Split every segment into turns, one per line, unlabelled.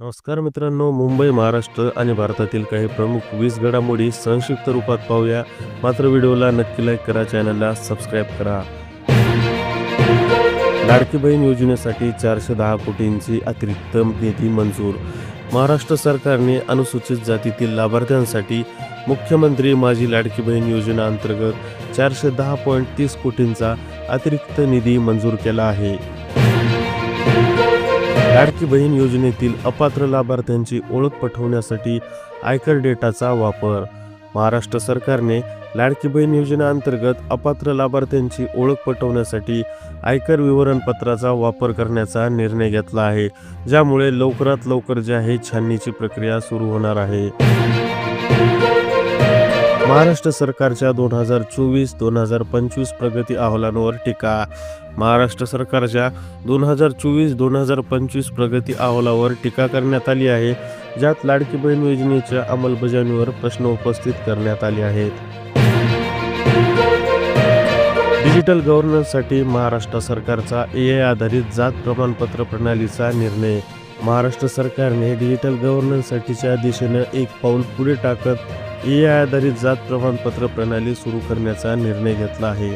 नमस्कार मित्रांनो मुंबई महाराष्ट्र आणि भारतातील काही प्रमुख वीस घडामोडी संक्षिप्त रूपात पाहूया. मात्र व्हिडिओला नक्की लाईक करा चॅनलला सबस्क्राईब करा. लाडकी बहीण योजनेसाठी चारशे दहा कोटींची अतिरिक्त निधी मंजूर. महाराष्ट्र सरकारने अनुसूचित जातीतील लाभार्थ्यांसाठी मुख्यमंत्री माझी लाडकी बहीण योजना अंतर्गत चारशे दहा पॉईंट तीस कोटींचा अतिरिक्त निधी मंजूर केला आहे. लाडकी बहीण योजनेतील अपात्र लाभार्थ्यांची ओळख पटवण्यासाठी आयकर डेटाचा वापर. महाराष्ट्र सरकारने लाडकी बहीण योजनेअंतर्गत अपात्र लाभार्थ्यांची ओळख पटवण्यासाठी आयकर विवरणपत्राचा वापर करण्याचा निर्णय घेतला आहे ज्यामुळे लवकरात लवकर जे आहे छाननीची प्रक्रिया सुरू होणार आहे. महाराष्ट्र सरकारच्या दोन हजार चोवीस दोन हजार पंचवीस प्रगती अहवालांवर टीका. महाराष्ट्र सरकारच्या दोन हजार चोवीस दोन हजार पंचवीस प्रगती अहवालावर टीका करण्यात आली आहे ज्यात लाडकी बहीण योजनेच्या अंमलबजावणीवर प्रश्न उपस्थित करण्यात आले आहेत. डिजिटल गव्हर्नन्ससाठी महाराष्ट्र सरकारचा ए आय आधारित जात प्रमाणपत्र प्रणालीचा निर्णय महाराष्ट्र सरकारने डिजिटल गव्हर्नन्ससाठीच्या दिशेनं एक पाऊल पुढे टाकत ए आय आधारित जात प्रमाणपत्र प्रणाली सुरू करण्याचा निर्णय घेतला आहे.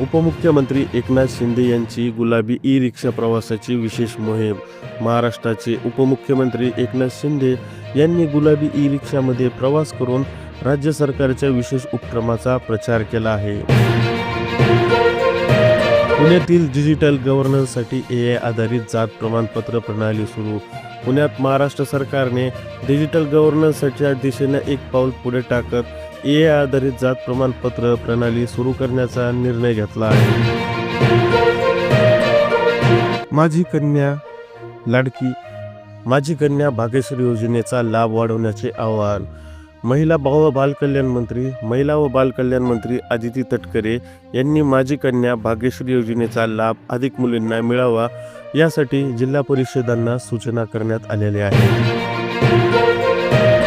उपमुख्यमंत्री एकनाथ शिंदे यांची गुलाबी ई रिक्षा प्रवासाची विशेष मोहीम. महाराष्ट्राचे उपमुख्यमंत्री एकनाथ शिंदे यांनी गुलाबी ई रिक्षामध्ये प्रवास करून राज्य सरकारच्या विशेष उपक्रमाचा प्रचार केला आहे. पुण्यातील डिजिटल गव्हर्नन्ससाठी ए आय आधारित जात प्रमाणपत्र प्रणाली सुरू. पुण्यात महाराष्ट्र सरकारने डिजिटल गव्हर्नन्सच्या दिशेने एक पाऊल पुढे टाकत ए आय आधारित जात प्रमाणपत्र प्रणाली सुरू करण्याचा निर्णय घेतला आहे. माझी कन्या लाडकी माझी कन्या भाग्यश्री योजनेचा लाभ वाढवण्याचे आवाहन महिला व बालकल्याण मंत्री महिला व बालकल्याण मंत्री आदिती तटकरे यांनी माझी कन्या भाग्यश्री योजनेचा लाभ अधिक मुलींना मिळावा यासाठी जिल्हा परिषदांना सूचना करण्यात आलेल्या आहेत.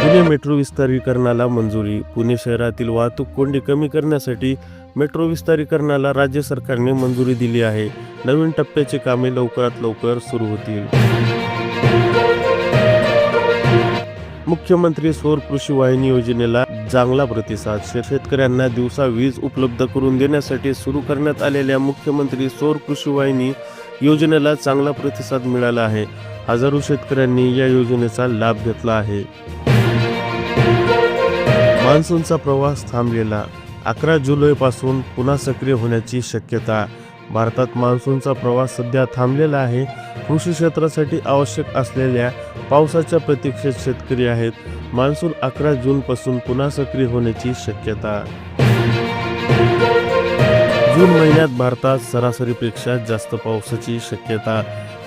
पुणे मेट्रो विस्तारीकरणाला मंजुरी पुणे शहरातील वाहतूक कोंडी कमी करण्यासाठी मेट्रो विस्तारीकरणाला राज्य सरकारने मंजुरी दिली आहे. नवीन टप्प्याची कामे लवकरात लवकर सुरू होतील. मुख्यमंत्री सौर कृषी वाहिनी योजनेला चांगला प्रतिसाद. शेतकऱ्यांना दिवसा वीज उपलब्ध करून देण्यासाठी सुरू करण्यात आलेल्या मुख्यमंत्री सौर कृषी वाहिनी योजनेला चांगला प्रतिसाद मिळाला आहे. हजारो शेतकऱ्यांनी या योजनेचा लाभ घेतला आहे. मान्सूनचा प्रवास थांबलेला. अकरा जुलैपासून पुन्हा सक्रिय होण्याची शक्यता. भारतात मान्सूनचा प्रवास सध्या थांबलेला आहे. कृषी क्षेत्रासाठी आवश्यक असलेल्या पावसाच्या प्रतीक्षेत शेतकरी आहेत. मान्सून अकरा जूनपासून पुन्हा सक्रिय होण्याची शक्यता. जून महिन्यात भारतात सरासरीपेक्षा जास्त पावसाची शक्यता.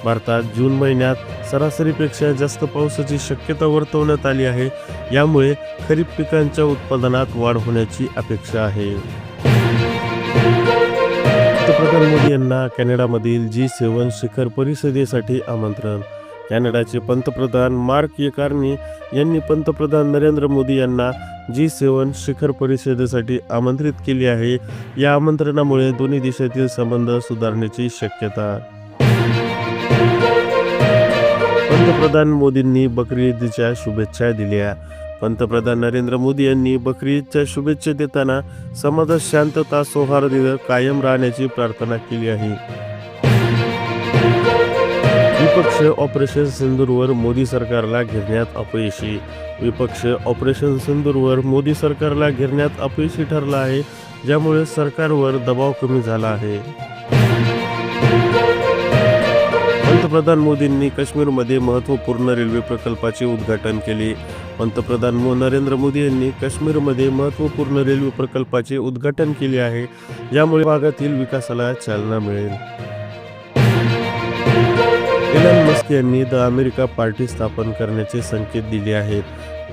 भारतात जून महिन्यात सरासरीपेक्षा जास्त पावसाची शक्यता वर्तवण्यात आली आहे. यामुळे खरीप पिकांच्या उत्पादनात वाढ होण्याची अपेक्षा आहे. पंतप्रधान मोदी यांना कॅनडामधील जी सेवन शिखर परिषदेसाठी आमंत्रण. कॅनडाचे पंतप्रधान मार्क ये यांनी पंतप्रधान नरेंद्र मोदी यांना जी सेवन शिखर परिषदेसाठी आमंत्रित केले आहे. या आमंत्रणामुळे दोन्ही देशातील संबंध सुधारण्याची शक्यता. पंतप्रधान मोदींनी बकरी ईदच्या शुभेच्छा दिल्या. पंतप्रधान नरेंद्र मोदी यांनी बकरी ईदच्या शुभेच्छा देताना समाजात शांतता सौहार्द कायम राहण्याची प्रार्थना केली आहे. विपक्ष ऑपरेशन सिंदूरवर मोदी सरकारला घेरण्यात अपयशी. विपक्ष ऑपरेशन सिंदूरवर मोदी सरकारला घेरण्यात अपयशी ठरला आहे ज्यामुळे सरकारवर दबाव कमी झाला आहे. पंतप्रधान मोदींनी काश्मीरमध्ये महत्त्वपूर्ण रेल्वे प्रकल्पाचे उद्घाटन केले. पंतप्रधान मो नरेंद्र मोदी यांनी काश्मीरमध्ये महत्त्वपूर्ण रेल्वे प्रकल्पाचे उद्घाटन केले आहे ज्यामुळे भागातील विकासाला चालना मिळेल. यांनी द अमेरिका पार्टी स्थापन करण्याचे संकेत दिले आहेत.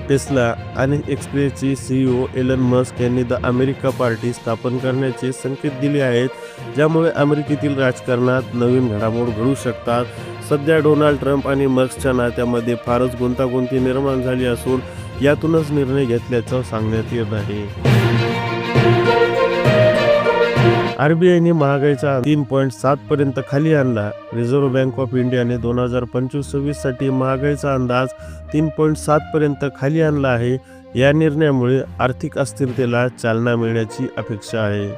टेस्ला आणि एक्सप्रेसचे सीईओ एलन मस्क यांनी द अमेरिका पार्टी स्थापन करण्याचे संकेत दिले आहेत ज्यामुळे अमेरिकेतील राजकारणात नवीन घडामोड घडू शकतात. सध्या डोनाल्ड ट्रम्प आणि मस्कच्या नात्यामध्ये फारच गुंतागुंती निर्माण झाली असून यातूनच निर्णय घेतल्याचं सांगण्यात येत आहे. आरबीआयने महागाईचा तीन पॉईंट सात पर्यंत खाली आणला. रिझर्व्ह बँक ऑफ इंडियाने दोन हजार पंचवीस सव्वीससाठी महागाईचा अंदाज तीन पॉईंट सात पर्यंत खाली आणला आहे. या निर्णयामुळे आर्थिक अस्थिरतेला चालना मिळण्याची अपेक्षा आहे.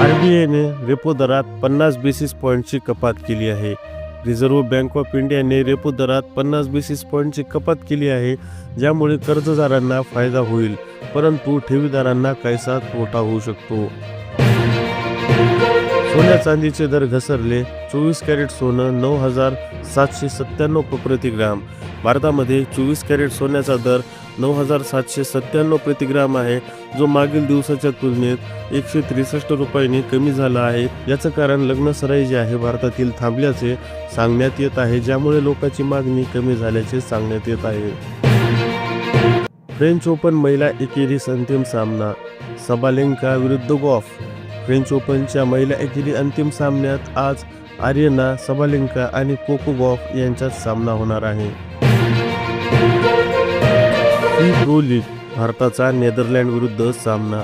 आरबीआयने रेपो दरात पन्नास बेसिस पॉईंटची कपात केली आहे. रिझर्व्ह बँक ऑफ इंडियाने रेपो दरात पन्नास बेसिस पॉईंटची कपात केली आहे ज्यामुळे कर्जदारांना फायदा होईल परंतु ठेवीदारांना काहीसा तोटा होऊ शकतो. सोन्या चांदीचे दर घसरले. चोवीस कॅरेट सोनं नऊ हजार सातशे सत्त्याण्णव प्रतिग्राम भारतामध्ये चोवीस कॅरेट सोन्याचा दर नऊ हजार सातशे सत्त्याण्णव प्रतिग्राम आहे. जो मागील दिवसाच्या तुलनेत एकशे त्रेसष्ट रुपयांनी कमी झाला आहे. याचं कारण लग्नसराई जे आहे भारतातील थांबल्याचे सांगण्यात येत आहे ज्यामुळे लोकांची मागणी कमी झाल्याचे सांगण्यात येत आहे. फ्रेंच ओपन महिला एकेरीस अंतिम सामना. सबालेंका विरुद्ध गॉफ. फ्रेंच ओपनच्या महिला एकेरी अंतिम सामन्यात आज आर्यना सबालिंका आणि कोको गॉफ यांच्यात सामना होणार आहे. फ्री प्रो लीग भारताचा नेदरलँड विरुद्ध सामना.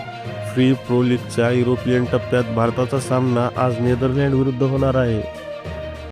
फ्री प्रो लीगच्या युरोपियन टप्प्यात भारताचा सामना आज नेदरलँड विरुद्ध होणार आहे.